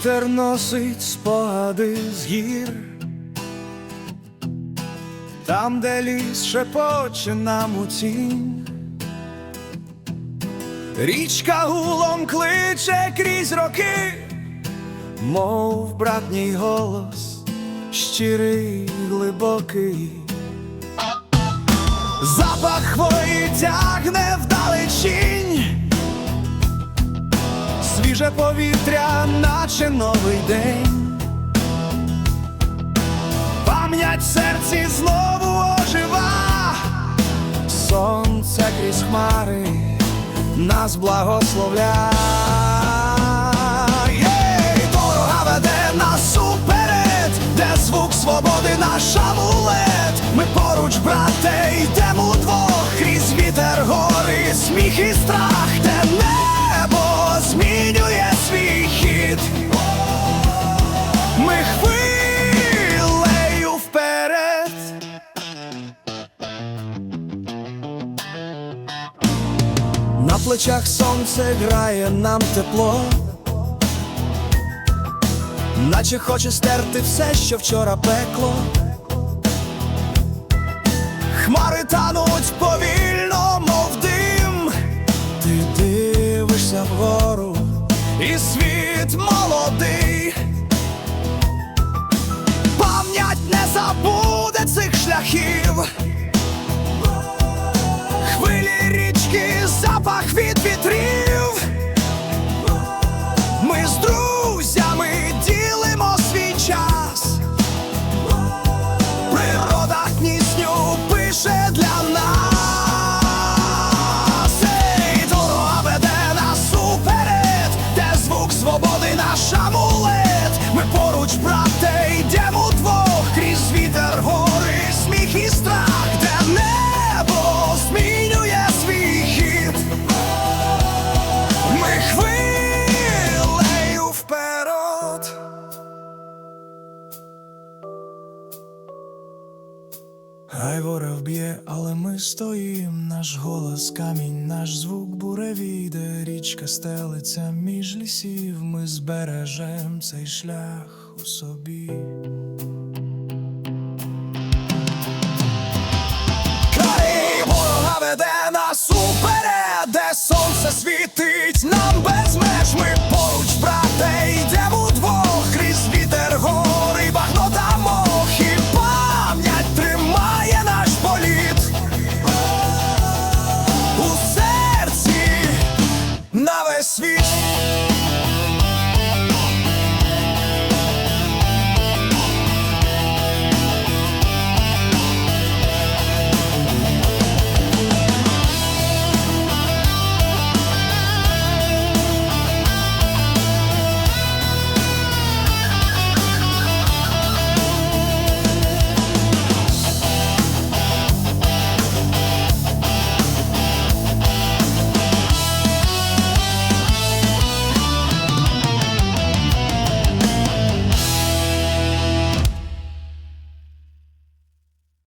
Вітер носить спогади з гір, там, де ліс шепоче нам у тінь. Річка гулом кличе крізь роки, мов братній голос, щирий, глибокий. Запах хвої тягне вдалечінь. Свіже повітря, наче новий день. Пам'ять серці знову сонце крізь хмари нас благословляє. Дорога веде нас уперед, де звук свободи наш амулет. Ми поруч, брате, йдемо удвох крізь вітер гори, сміх і страх, плечах сонце грає нам тепло, наче хоче стерти все, що вчора пекло. Хмари тануть повільно, мов дим. Ти дивишся вгору, і світ молодий. Пам'ять не забуде цих шляхів. Свободи наш амулет. Ми поруч, брате, йдемо двох крізь вітер гори, Хай ворог б'є, але ми стоїм, наш голос камінь, наш звук буревій, де річка стелиться між лісів, ми збережем цей шлях у собі.